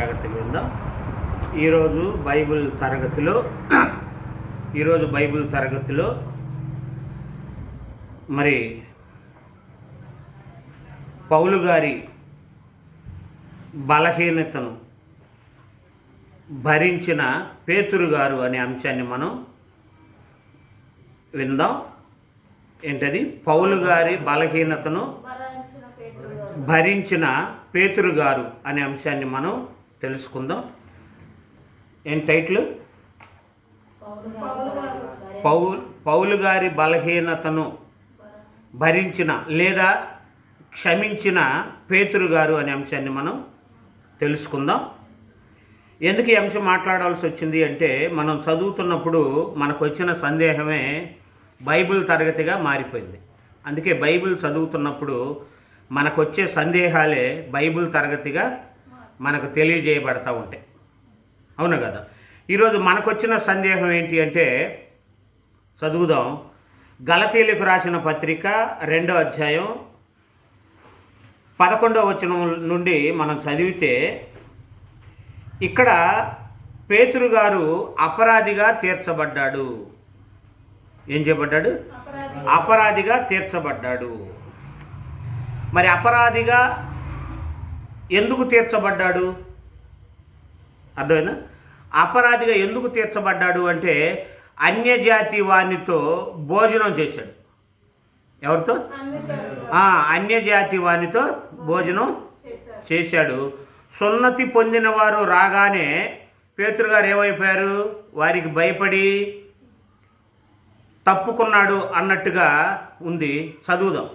జాగ్రత్తగా విందాం ఈరోజు బైబిల్ తరగతిలో ఈరోజు బైబిల్ తరగతిలో మరి పౌలు గారి బలహీనతను భరించిన పేతురు గారు అనే అంశాన్ని మనం విందాం. ఏంటది? పౌలు గారి బలహీనతను. భరించిన పేతురు గారు అనే అంశాన్ని మనం తెలుసుకుందాం. ఏం టైటిల్ పౌలు పౌల్ పౌలు గారి బలహీనతను భరించిన లేదా క్షమించిన పేతురు గారు అనే అంశాన్ని మనం తెలుసుకుందాం. ఎందుకు ఈ అంశం మాట్లాడాల్సి వచ్చింది అంటే మనం చదువుతున్నప్పుడు మనకు వచ్చిన సందేహమే బైబిల్ తరగతిగా మారిపోయింది. అందుకే బైబిల్ చదువుతున్నప్పుడు మనకు వచ్చే సందేహాలే బైబిల్ తరగతిగా మనకు తెలియజేయబడతా ఉంటాయి అవును కదా? ఈరోజు మనకు వచ్చిన సందేహం ఏంటి అంటే చదువుదాం. గలతీలకు రాసిన పత్రిక రెండో అధ్యాయం పదకొండవ వచనం నుండి మనం చదివితే ఇక్కడ పేతురు గారు అపరాధిగా తీర్చబడ్డాడు. ఏం చేయబడ్డాడు అపరాధి. అపరాధిగా తీర్చబడ్డాడు. మరి అపరాధిగా ఎందుకు తీర్చబడ్డాడు? అర్థమైనా అపరాధిగా ఎందుకు తీర్చబడ్డాడు అంటే అన్యజాతి వానితో భోజనం చేశాడు. ఎవరితో? అన్యజాతి వానితో భోజనం చేశాడు. సున్నతి పొందిన వారు రాగానే పేతురు గారు ఏమైపోయారు? వారికి భయపడి తప్పుకున్నాడు అన్నట్టుగా ఉంది చదువుదాం.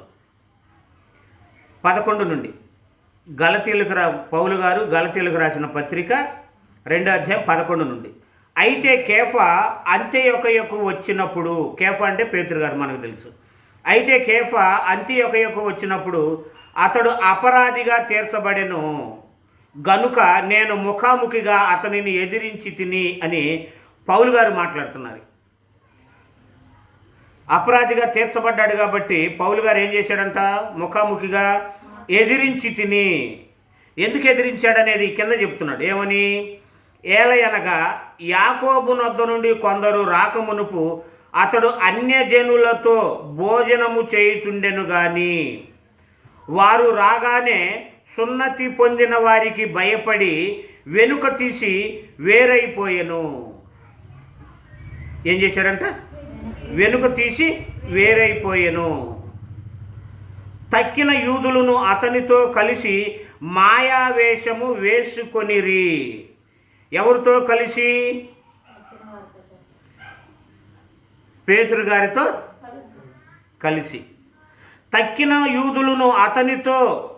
పదకొండు నుండి. గలతీలకు రా పౌలు గారు గలతీలకు రాసిన పత్రిక రెండో అధ్యాయం పదకొండు నుండి. అయితే కేఫా అంత్యొకయకు వచ్చినప్పుడు కేఫ అంటే పేతురు గారు మనకు తెలుసు. అయితే కేఫ అంత్యొకయకు వచ్చినప్పుడు అతడు అపరాధిగా తీర్చబడెను. గనుక నేను ముఖాముఖిగా అతనిని ఎదిరించి తిని అని పౌలు గారు మాట్లాడుతున్నారు. అపరాధిగా తీర్చబడ్డాడు కాబట్టి పౌలు గారు ఏం చేశాడంట? ముఖాముఖిగా ఎదిరించి తిని ఎందుకు ఎదిరించాడనేది కింద చెప్తున్నాడు. ఏమని? ఏలయనగా యాకోబు నొద్ద నుండి కొందరు రాకమునుపు అతడు అన్యజనులతో భోజనము చేయుచుండెను గాని వారు రాగానే సున్నతి పొందిన వారికి భయపడి వెనుక తీసి వేరైపోయెను. ఏం చేశారంట? వెనుక తీసి వేరైపోయెను. తక్కిన యూదులను అతనితో కలిసి మాయావేషము వేసుకొనిరి. ఎవరితో కలిసి? తక్కిన పేతురు గారితో కలిసి. తక్కిన యూదులను అతనితో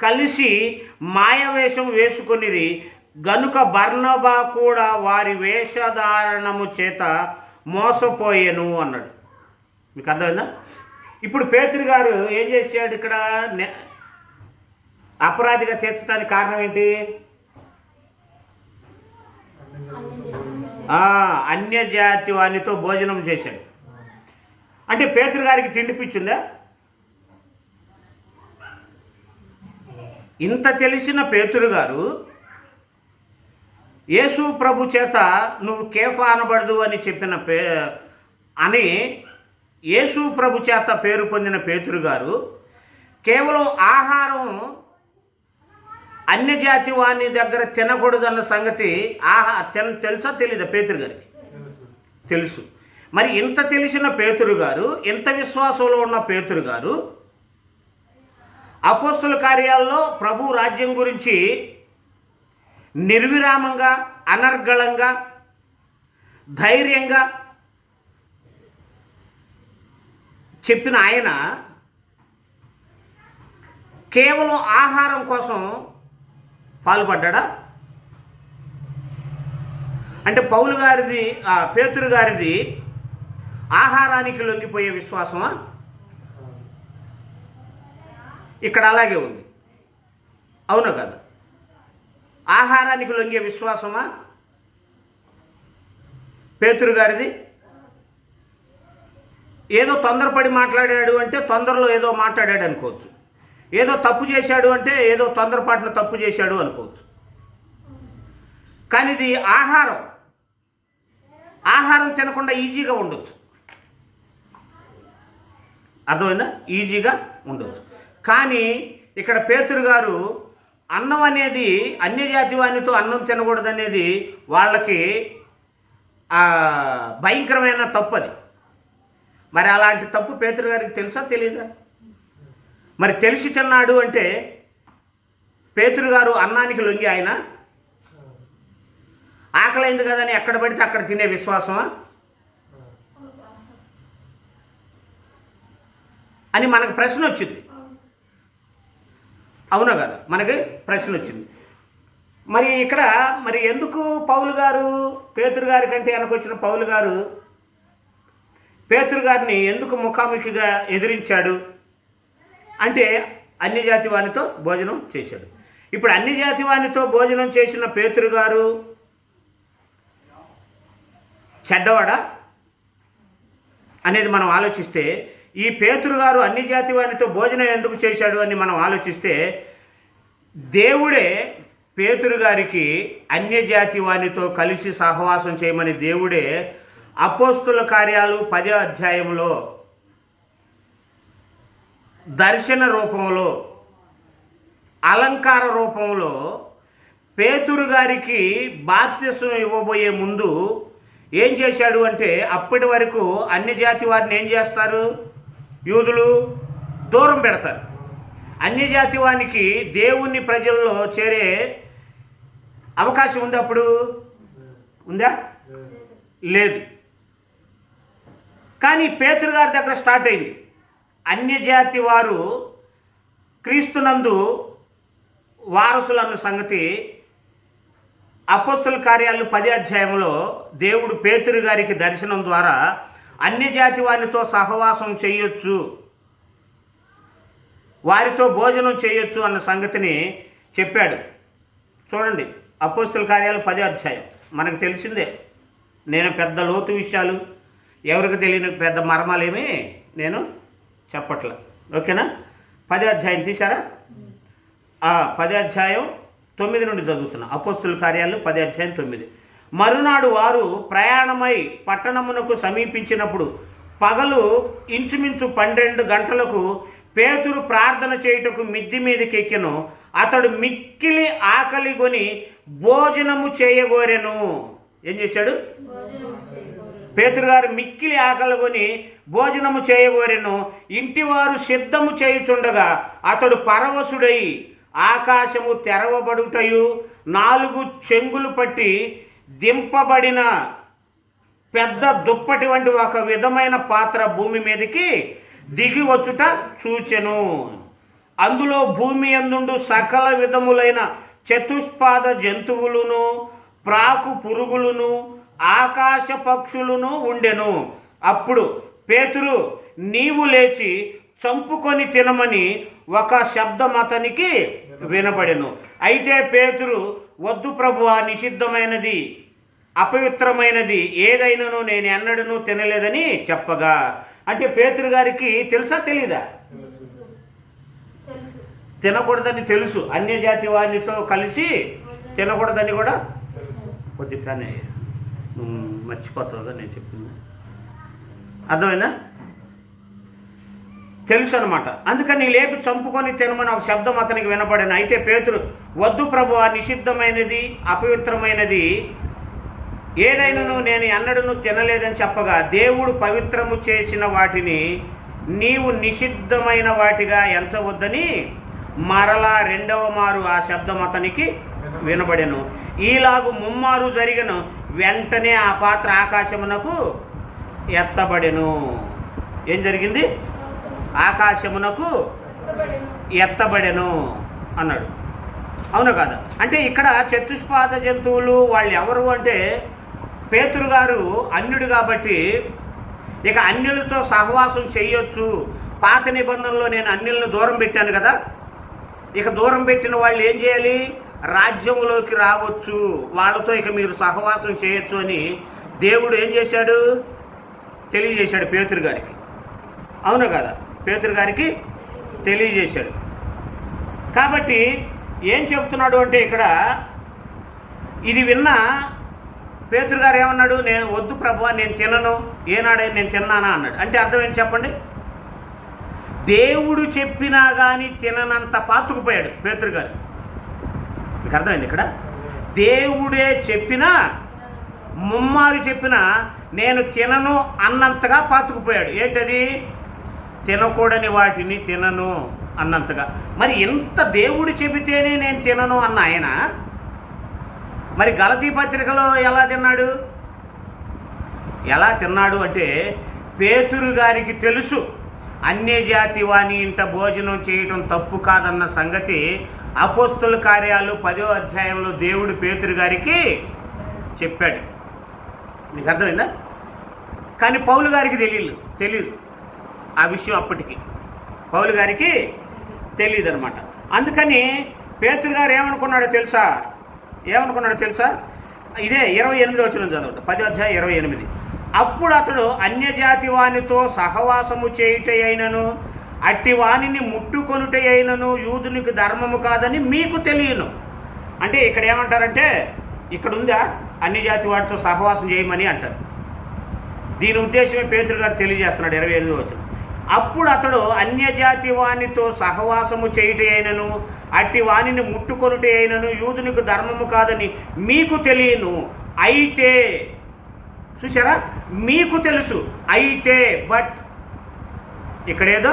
కలిసి మాయవేషం వేసుకొనిరి. గనుక బర్ణబా కూడా వారి వేషధారణము చేత మోసపోయేను అన్నాడు. మీకు అర్థమైందా? ఇప్పుడు పేతురు గారు ఏం చేశాడు ఇక్కడ? అపరాధిగా తీర్చడానికి కారణం ఏంటి? అన్యజాతి వానితో భోజనం చేశాడు. అంటే పేతురు గారికి తిండి పిచ్చిందా? ఇంత తెలిసిన పేతురు గారు యేసు ప్రభు చేత నువ్వు కేఫా అనబడదు అని చెప్పిన పే అని యేసు ప్రభు చేత పేరు పొందిన పేతురు గారు కేవలం ఆహారం అన్యజాతి వాని దగ్గర తినకూడదన్న సంగతి ఆహా తెల్ తెలుసా తెలీదా పేతురు గారికి? తెలుసు. మరి ఇంత తెలిసిన పేతురు గారు ఇంత విశ్వాసంలో ఉన్న పేతురు గారు అపోస్తుల కార్యాల్లో ప్రభు రాజ్యం గురించి నిర్విరామంగా అనర్గళంగా ధైర్యంగా చెప్పిన ఆయన కేవలం ఆహారం కోసం పాల్పడ్డా అంటే పౌలు గారిది పేతురు గారిది ఆహారానికి లొంగిపోయే విశ్వాసమా? ఇక్కడ అలాగే ఉంది. అవును కదా? ఆహారానికి లొంగే విశ్వాసమా? పేతురు గారిది ఏదో తొందరపడి మాట్లాడాడు అంటే తొందరలో ఏదో మాట్లాడాడు అనుకోవచ్చు. ఏదో తప్పు చేశాడు అంటే ఏదో తొందరపాటున తప్పు చేశాడు అనుకోవచ్చు. కానీ ఇది ఆహారం. ఆహారం తినకుండా ఈజీగా ఉండొచ్చు. అర్థమైందా? ఈజీగా ఉండొచ్చు. కానీ ఇక్కడ పేతురు గారు అన్నం అనేది అన్యజాతి వానితో అన్నం తినకూడదు అనేది వాళ్ళకి భయంకరమైన తప్పు అది. మరి అలాంటి తప్పు పేతురు గారికి తెలుసా తెలీదా? మరి తెలిసి తిన్నాడు అంటే పేతురు గారు అన్నానికి లొంగి ఆయన. ఆకలైంది కదని ఎక్కడ పడితే అక్కడ తినే విశ్వాసమా? అని మనకు ప్రశ్న వచ్చింది. అవునా కదా? మనకి ప్రశ్న వచ్చింది. మరి ఇక్కడ మరి ఎందుకు పౌలు గారు పేతురు గారి కంటే వెనకొచ్చిన పౌలు గారు పేతురు గారిని ఎందుకు ముఖాముఖిగా ఎదిరించాడు? అంటే అన్ని జాతి వానితో భోజనం చేశాడు. ఇప్పుడు అన్ని జాతి వానితో భోజనం చేసిన పేతురు గారు చెడ్డవాడా? అనేది మనం ఆలోచిస్తే ఈ పేతురు గారు అన్ని జాతి వారితో భోజనం ఎందుకు చేశాడు అని మనం ఆలోచిస్తే దేవుడే పేతురు గారికి అన్యజాతి వారితో కలిసి సహవాసం చేయమని దేవుడే అపోస్తుల కార్యాలు పదే అధ్యాయంలో దర్శన రూపంలో అలంకార రూపంలో పేతురు గారికి బాధ్యసం ఇవ్వబోయే ముందు ఏం చేశాడు అంటే అప్పటి వరకు అన్ని జాతి వారిని ఏం చేస్తారు? యూదులు దూరం పెడతారు. అన్ని జాతి వానికి దేవుని ప్రజల్లో చేరే అవకాశం ఉంది అప్పుడు? ఉందా? లేదు. కానీ పేతురు గారి దగ్గర స్టార్ట్ అయింది. అన్యజాతి వారు క్రీస్తునందు వారసులన్న సంగతి అపోస్తుల కార్యాలు పది అధ్యాయంలో దేవుడు పేతురు గారికి దర్శనం ద్వారా అన్ని జాతి వారితో సహవాసం చేయొచ్చు వారితో భోజనం చేయొచ్చు అన్న సంగతిని చెప్పాడు. చూడండి అపోస్తుల కార్యాలు పది అధ్యాయం. మనకు తెలిసిందే నేను పెద్ద లోతు విషయాలు ఎవరికి తెలియని పెద్ద మర్మాలేమి నేను చెప్పట్లే. ఓకేనా? పది అధ్యాయం తీశారా? ఆ, పది అధ్యాయం తొమ్మిది నుండి చదువుతున్నా. అపోస్తుల కార్యాలు పది అధ్యాయం తొమ్మిది. మరునాడు వారు ప్రయాణమై పట్టణమునకు సమీపించినప్పుడు పగలు ఇంచుమించు పన్నెండు గంటలకు పేతురు ప్రార్థన చేయుటకు మిద్ది మీదకి ఎక్కెను. అతడు మిక్కిలి ఆకలి కొని భోజనము చేయగోరెను. ఏం చేశాడు? పేతురు గారు మిక్కిలి ఆకలి కొని భోజనము చేయబోరెను ఇంటివారు సిద్ధము చేయుచుండగా అతడు పరవశుడై ఆకాశము తెరవబడుటయు నాలుగు చెంగులు పట్టి దింపబడిన పెద్ద దుప్పటి వంటి ఒక విధమైన పాత్ర భూమి మీదకి దిగి వచ్చుట చూచెను. అందులో భూమి అందుండు సకల విధములైన చతుష్పాద జంతువులను ప్రాకు పురుగులను ఆకాశ పక్షులను ఉండెను. అప్పుడు పేతురు నీవు లేచి చంపుకొని తినమని ఒక శబ్దం అతనికి వినబడెను అయితే పేతురు వద్దు ప్రభువా నిషిద్ధమైనది అపవిత్రమైనది ఏదైనాను నేను ఎన్నడను తినలేదని చెప్పగా. అంటే పేతురు గారికి తెలుసా తెలీదా? తినకూడదని తెలుసు. అన్యజాతి వారితో కలిసి తినకూడదని కూడా కొద్ది కానీ మర్చిపోతావుగా నేను చెప్పింది. అర్థమైనా తెలుసు అనమాట అందుకని లేపి చంపుకొని తినమని ఒక శబ్దం అతనికి వినపడాను అయితే పేతురు వద్దు ప్రభు నిషిద్ధమైనది అపవిత్రమైనది ఏదైనాను నేను ఎన్నడను తినలేదని చెప్పగా దేవుడు పవిత్రము చేసిన వాటిని నీవు నిషిద్ధమైన వాటిగా ఎంచవద్దని మరలా రెండవ మారు ఆ శబ్దం అతనికి వినబడెను. ఈలాగు ముమ్మారు జరిగను. వెంటనే ఆ పాత్ర ఆకాశమునకు ఎత్తబడెను. ఏం జరిగింది? ఆకాశమునకు ఎత్తబడెను. అన్నాడు. అవును కాదా? అంటే ఇక్కడ చతుష్పాద జంతువులు వాళ్ళు ఎవరు అంటే పేతురు గారు అన్యుడు కాబట్టి ఇక అన్యులతో సహవాసం చేయొచ్చు. పాత నిబంధనలో నేను అన్యులను దూరం పెట్టాను కదా. ఇక దూరం పెట్టిన వాళ్ళు ఏం చేయాలి? రాజ్యంలోకి రావచ్చు. వాళ్ళతో ఇక మీరు సహవాసం చేయొచ్చు అని దేవుడు ఏం చేశాడు? తెలియజేశాడు పేతురు గారికి. అవును కదా? పేతురు గారికి తెలియజేశాడు. కాబట్టి ఏం చెప్తున్నాడు అంటే ఇక్కడ ఇది విన్న పేతురు గారు ఏమన్నాడు? నేను వద్దు ప్రభా నేను తినను. ఏనాడే నేను తిన్నానా అన్నాడు. అంటే అర్థం ఏంటి చెప్పండి? దేవుడు చెప్పినా కానీ తిననంత పాతుకుపోయాడు పేతురు గారు. మీకు అర్థమైంది ఇక్కడ? దేవుడే చెప్పినా ముమ్మారు చెప్పినా నేను తినను అన్నంతగా పాతుకుపోయాడు. ఏంటది? తినకూడని వాటిని తినను అన్నంతగా. మరి ఎంత దేవుడు చెబితేనే నేను తినను అన్న ఆయన? మరి గలతీ పత్రికలో ఎలా తిన్నాడు? ఎలా తిన్నాడు అంటే పేతురు గారికి తెలుసు అన్యజాతి వాణి ఇంట భోజనం చేయటం తప్పు కాదన్న సంగతి అపోస్తుల కార్యాలు పదో అధ్యాయంలో దేవుడు పేతురు గారికి చెప్పాడు. నీకు అర్థమైందా? కానీ పౌలు గారికి తెలియదు తెలియదు ఆ విషయం అప్పటికి. పౌలు గారికి తెలియదు అనమాట అందుకని పేతురు గారు ఏమనుకున్నాడో తెలుసా? ఏమనుకున్నాడో తెలుసా? ఇదే ఇరవై ఎనిమిది వచ్చిన చదవట. పది అధ్యాయం ఇరవై ఎనిమిది. అప్పుడు అతడు అన్యజాతి వానితో సహవాసము చేయుట అయినను అట్టి వానిని ముట్టుకొనుట అయినను యూదునికి ధర్మము కాదని మీకు తెలియను. అంటే ఇక్కడ ఏమంటారంటే ఇక్కడ ఉందా అన్ని జాతి వాటితో సహవాసం చేయమని అంటారు. దీని ఉద్దేశమే పేతురు గారు తెలియజేస్తున్నాడు ఇరవై ఎనిమిది వచ్చిన అప్పుడు అతడు అన్యజాతి వానితో సహవాసము చేయుట అయినను అట్టి వానిని ముట్టుకొనుట అయినను యూదునికి ధర్మము కాదని మీకు తెలియను. అయితే చూసారా మీకు తెలుసు. అయితే బట్ ఇక్కడేదో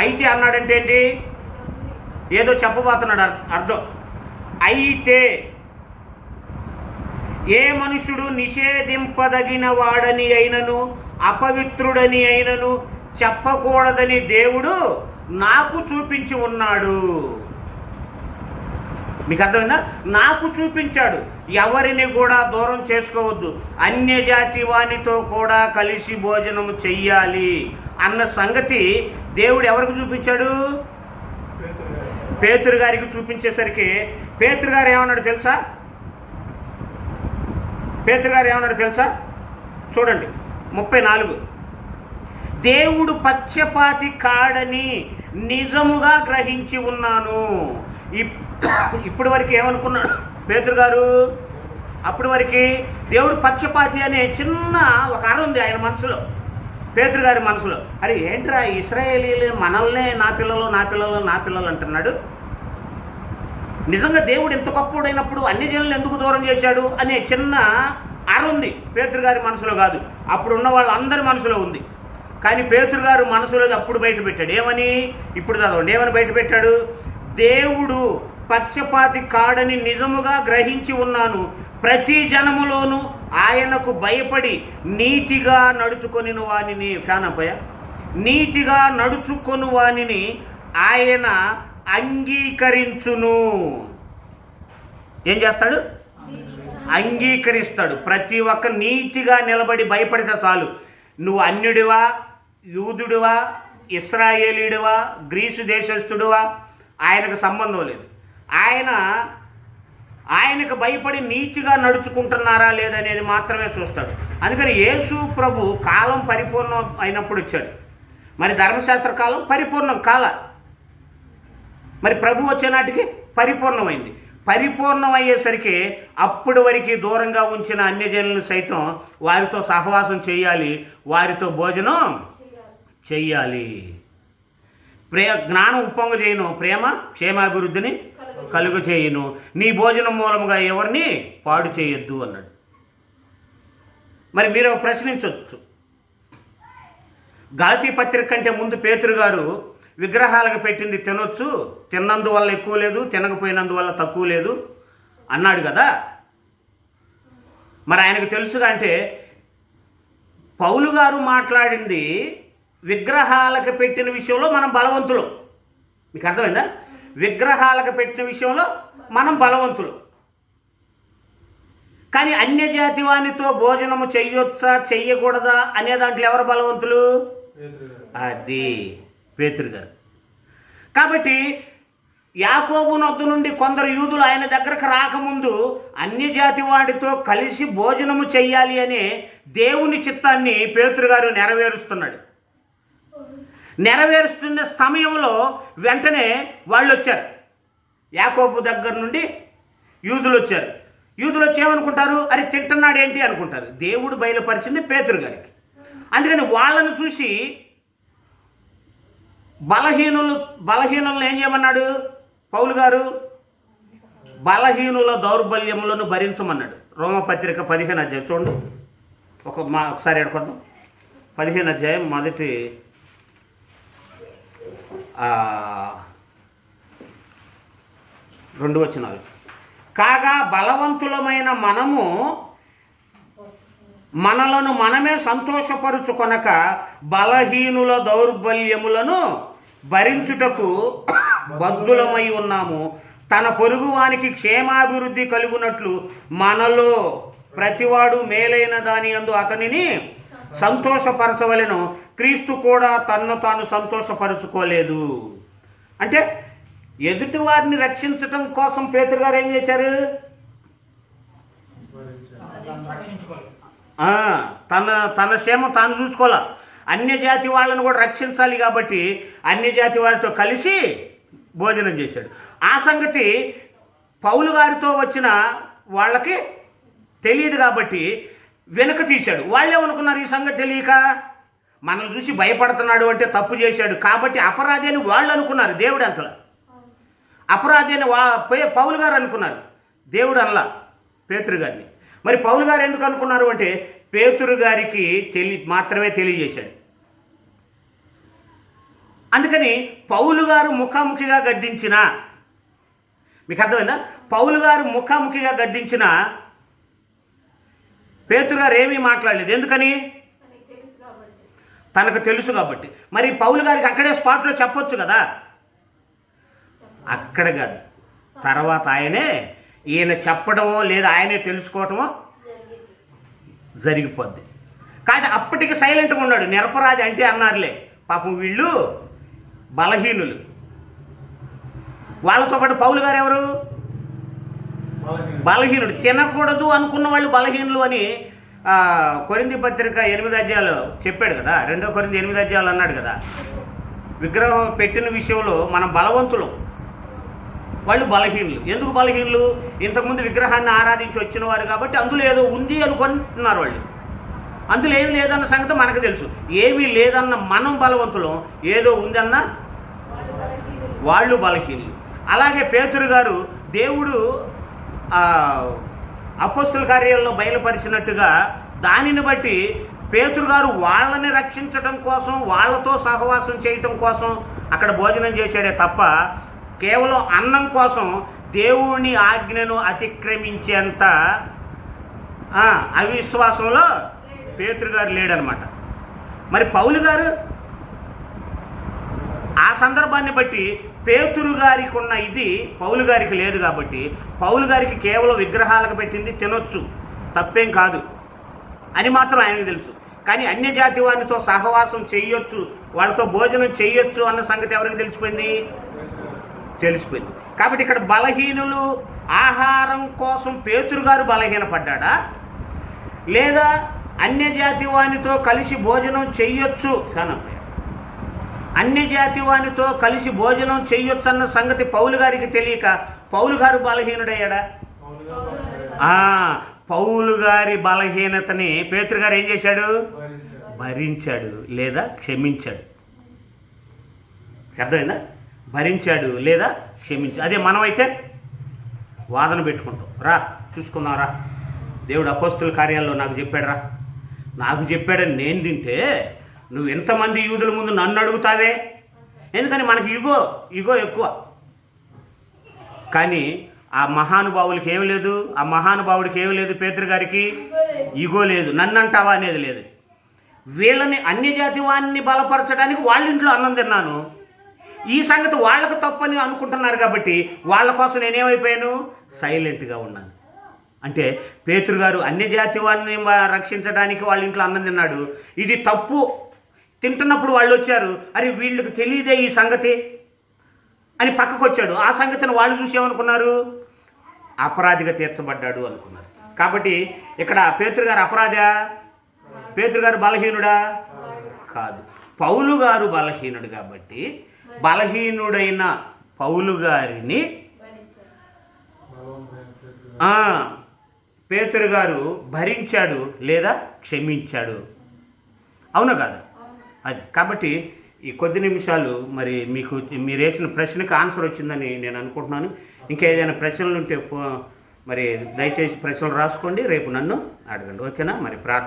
అయితే అన్నాడంటే ఏంటి? ఏదో చెప్పబోతున్నాడు అర్థం. అయితే ఏ మనుషుడు నిషేధింపదగిన వాడని అయినను అపవిత్రుడని అయినను చెప్పకూడదని దేవుడు నాకు చూపించి ఉన్నాడు. మీకు అర్థమైందా నాకు చూపించాడు. ఎవరిని కూడా దూరం చేసుకోవద్దు. అన్యజాతి వానితో కూడా కలిసి భోజనం చెయ్యాలి అన్న సంగతి దేవుడు ఎవరికి చూపించాడు? పేతురు గారికి చూపించేసరికి పేతురు గారు ఏమన్నాడు తెలుసా? పేతురు గారు ఏమన్నాడు తెలుసా? చూడండి ముప్పై నాలుగు. దేవుడు పక్షపాతి కాడని నిజముగా గ్రహించి ఉన్నాను. ఇప్- ఇప్పుడు వరకు ఏమనుకున్నాడు? పేతురు గారు అప్పుడు వరకు దేవుడు పక్షపాతి అనే చిన్న ఒక అర ఉంది ఆయన మనసులో. పేతురు గారి మనసులో. అరే ఏంట్రా ఇస్రాయేలీలు మనల్నే నా పిల్లలు నా పిల్లలు నా పిల్లలు అంటున్నాడు? నిజంగా దేవుడు ఎంత గొప్పడైనప్పుడు అన్ని జనులు ఎందుకు దూరం చేశాడు అనే చిన్న అర ఉంది. పేతురు గారి మనసులో కాదు. అప్పుడు ఉన్న వాళ్ళందరి మనసులో ఉంది. కానీ పేతురు గారు మనసులో అప్పుడు బయట పెట్టాడు ఏమని? ఇప్పుడు చదవండి. ఏమని బయట పెట్టాడు దేవుడు పక్షపాతి కాడని నిజముగా గ్రహించి ఉన్నాను. ప్రతి జనములోనూ ఆయనకు భయపడి నీతిగా నడుచుకొని వానిని ఫ్యానపయ నీతిగా నడుచుకొని వానిని ఆయన అంగీకరించును. ఏం చేస్తాడు? అంగీకరిస్తాడు. ప్రతి ఒక్క నీతిగా నిలబడి భయపడితే చాలు. నువ్వు అన్యుడివా? యూదుడివా? ఇస్రాయేలీడివా? గ్రీసు దేశస్థుడివా? ఆయనకు సంబంధం లేదు. ఆయన ఆయనకు భయపడి నీతిగా నడుచుకుంటున్నారా లేదనేది మాత్రమే చూస్తాడు. అందుకని యేసు ప్రభు కాలం పరిపూర్ణం అయినప్పుడు వచ్చాడు. మరి ధర్మశాస్త్ర కాలం పరిపూర్ణం కాల. మరి ప్రభు వచ్చే నాటికి పరిపూర్ణమైంది. పరిపూర్ణం అయ్యేసరికి అప్పుడు వరకు దూరంగా ఉంచిన అన్యజనులను సైతం వారితో సహవాసం చేయాలి వారితో భోజనం చెయ్యాలి ప్రే జ్ఞానం ఉప్పొంగ చేయను ప్రేమ క్షేమాభివృద్ధిని కలుగు చేయను నీ భోజనం మూలముగా ఎవరిని పాడు చేయొద్దు అన్నాడు. మరి మీరు ప్రశ్నించవచ్చు గాల్తీ పత్రిక కంటే ముందు పేతురు గారు విగ్రహాలకు పెట్టింది తినొచ్చు తిన్నందువల్ల ఎక్కువ లేదు తినకపోయినందువల్ల తక్కువ లేదు అన్నాడు కదా. మరి ఆయనకు తెలుసుగా అంటే పౌలు గారు మాట్లాడింది విగ్రహాలకు పెట్టిన విషయంలో మనం బలవంతులు. మీకు అర్థమైందా? విగ్రహాలకు పెట్టిన విషయంలో మనం బలవంతులు. కానీ అన్యజాతి వానితో భోజనము చెయ్యొచ్చా చెయ్యకూడదా అనే దాంట్లో ఎవరు బలవంతులు? అది పేతురు గారు. కాబట్టి యాకోబు నొద్దు నుండి కొందరు యూదులు ఆయన దగ్గరకు రాకముందు అన్ని జాతి వాడితో కలిసి భోజనము చెయ్యాలి అనే దేవుని చిత్తాన్ని పేతురు గారు నెరవేరుస్తున్నాడు. నెరవేరుస్తున్న సమయంలో వెంటనే వాళ్ళు వచ్చారు. యాకోబు దగ్గర నుండి యూదులు వచ్చారు. యూదులు వచ్చేమనుకుంటారు అది అరే తింటున్నాడు ఏంటి అనుకుంటారు. దేవుడు బయలుపరిచింది పేతురు గారికి. అందుకని వాళ్ళని చూసి బలహీనులు బలహీనులను ఏం చేయమన్నాడు? పౌలు గారు బలహీనుల దౌర్బల్యములను భరించమన్నాడు. రోమపత్రిక పదిహేను అధ్యాయం చూడండి. ఒక మా ఒకసారి ఎడుకొద్దాం పదిహేను అధ్యాయం మొదటి రెండు వచ్చినాలు కాగా బలవంతులమైన మనము మనలను మనమే సంతోషపరుచుకొనక బలహీనుల దౌర్బల్యములను భరించుటకు బద్దులమై ఉన్నాము. తన పొరుగువానికి క్షేమాభివృద్ధి కలుగునట్లు మనలో ప్రతివాడు మేలైన దాని అందు అతనిని సంతోషపరచవలెను. క్రీస్తు కూడా తన్ను తాను సంతోషపరుచుకోలేదు. అంటే ఎదుటి వారిని రక్షించటం కోసం పేతురు గారు ఏం చేశారు? తన తన క్షేమం తాను చూసుకోవాలా. అన్య జాతి వాళ్ళని కూడా రక్షించాలి కాబట్టి అన్య జాతి వారితో కలిసి భోజనం చేశాడు. ఆ సంగతి పౌలు గారితో వచ్చిన వాళ్ళకి తెలియదు కాబట్టి వెనుక తీశాడు. వాళ్ళే అనుకున్నారు ఈ సంగతి తెలియక? మనల్ని చూసి భయపడుతున్నాడు అంటే తప్పు చేశాడు. కాబట్టి అపరాధి అని వాళ్ళు అనుకున్నారు. దేవుడు అసలు. అపరాధి అని వా పౌలు గారు అనుకున్నారు. దేవుడు అనలా పేతురు గారిని. మరి పౌలు గారు ఎందుకు అనుకున్నారు అంటే పేతురు గారికి తెలి మాత్రమే తెలియజేశాడు. అందుకని పౌలు గారు ముఖాముఖిగా గద్దించిన మీకు అర్థమైందా? పౌలు గారు ముఖాముఖిగా గద్దించిన పేతురు గారు ఏమీ మాట్లాడలేదు. ఎందుకని? తనకు తెలుసు కాబట్టి. మరి పౌలు గారికి అక్కడే స్పాట్లో చెప్పొచ్చు కదా? అక్కడ కాదు. తర్వాత ఆయనే ఈయన చెప్పడమో లేదా ఆయనే తెలుసుకోవటమో జరిగిపోద్ది. కానీ అప్పటికి సైలెంట్గా ఉన్నాడు. నిరపరాధి అంటే అన్నారులే. పాపం వీళ్ళు బలహీనులు. వాళ్ళతో పాటు పౌలు గారు ఎవరు? బలహీనుడు. తినకూడదు అనుకున్న వాళ్ళు బలహీనులు అని కొరింది పత్రిక ఎనిమిది అధ్యాయాలు చెప్పాడు కదా రెండో కొరింది ఎనిమిది అధ్యాయాలు అన్నాడు కదా. విగ్రహం పెట్టిన విషయంలో మనం బలవంతులు. వాళ్ళు బలహీనులు. ఎందుకు బలహీనులు? ఇంతకుముందు విగ్రహాన్ని ఆరాధించి వచ్చిన వారు కాబట్టి అందులో ఏదో ఉంది అనుకుంటున్నారు వాళ్ళు. అందులో ఏమి లేదన్న సంగతి మనకు తెలుసు. ఏమీ లేదన్న మనం బలవంతులం. ఏదో ఉందన్న వాళ్ళు బలహీనులు. అలాగే పేతురు గారు దేవుడు అపస్తుల కార్యాల్లో బయలుపరిచినట్టుగా దానిని బట్టి పేతురు గారు వాళ్ళని రక్షించడం కోసం వాళ్ళతో సహవాసం చేయటం కోసం అక్కడ భోజనం చేశాడే తప్ప కేవలం అన్నం కోసం దేవుని ఆజ్ఞను అతిక్రమించేంత అవిశ్వాసంలో పేతురు గారు లేడనమాట. మరి పౌలు గారు ఆ సందర్భాన్ని బట్టి పేతురు గారికి ఉన్న ఇది పౌలు గారికి లేదు కాబట్టి పౌలు గారికి కేవలం విగ్రహాలకు పెట్టింది తినొచ్చు తప్పేం కాదు అని మాత్రం ఆయనకు తెలుసు. కానీ అన్య జాతి వారితో సహవాసం చేయొచ్చు వాళ్ళతో భోజనం చేయొచ్చు అన్న సంగతి ఎవరికి తెలిసిపోయింది? తెలిసిపోయింది. కాబట్టి ఇక్కడ బలహీనులు ఆహారం కోసం పేతురు గారు బలహీనపడ్డా లేదా అన్య జాతి వానితో కలిసి భోజనం చెయ్యొచ్చు? సనపయ్య అన్ని జాతి వానితో కలిసి భోజనం చేయొచ్చన్న అన్న సంగతి పౌలు గారికి తెలియక పౌలు గారు బలహీనుడయ్యాడా? ఆ, పౌలు గారి బలహీనతని పేతురు గారు ఏం చేశాడు? భరించాడు లేదా క్షమించాడు. అర్థమైందా? భరించాడు లేదా క్షమించాడు. అదే మనమైతే వాదన పెట్టుకుంటాం. రా చూసుకుందాం రా. దేవుడు అపోస్తుల కార్యాల్లో నాకు చెప్పాడు రా నాకు చెప్పాడని నేను తింటే నువ్వు ఎంతమంది యూదుల ముందు నన్ను అడుగుతావే? ఎందుకని మనకి ఇగో ఇగో ఎక్కువ. కానీ ఆ మహానుభావులకి ఏమి లేదు? ఆ మహానుభావుడికి ఏమి లేదు పేతురు గారికి? ఇగో లేదు. నన్ను అంటావా అనేది లేదు. వీళ్ళని అన్ని జాతి బలపరచడానికి వాళ్ళ ఇంట్లో అన్నం తిన్నాను. ఈ సంగతి వాళ్ళకు తప్పని అనుకుంటున్నారు కాబట్టి వాళ్ళ కోసం నేనేమైపోయాను సైలెంట్గా ఉన్నాను. అంటే పేతురు గారు అన్ని జాతి రక్షించడానికి వాళ్ళ ఇంట్లో అన్నం తిన్నాడు. ఇది తప్పు. తింటున్నప్పుడు వాళ్ళు వచ్చారు. అరే వీళ్ళకి తెలియదే ఈ సంగతి అని పక్కకు వచ్చాడు ఆ సంగతిని వాళ్ళు చూసేమనుకున్నారు అపరాధిగా తీర్చబడ్డాడు అనుకున్నారు. కాబట్టి ఇక్కడ పేతురు గారు అపరాధా? పేతురు గారు బలహీనుడా? కాదు. పౌలు గారు బలహీనుడు కాబట్టి బలహీనుడైన పౌలు గారిని పేతురు గారు భరించాడు లేదా క్షమించాడు. అవునా కాదు? అది. కాబట్టి ఈ కొద్ది నిమిషాలు మరి మీకు మీరు వేసిన ప్రశ్నకు ఆన్సర్ వచ్చిందని నేను అనుకుంటున్నాను. ఇంకా ఏదైనా ప్రశ్నలు ఉంటే మరి దయచేసి ప్రశ్నలు రాసుకోండి. రేపు నన్ను అడగండి. ఓకేనా? మరి ప్రార్థన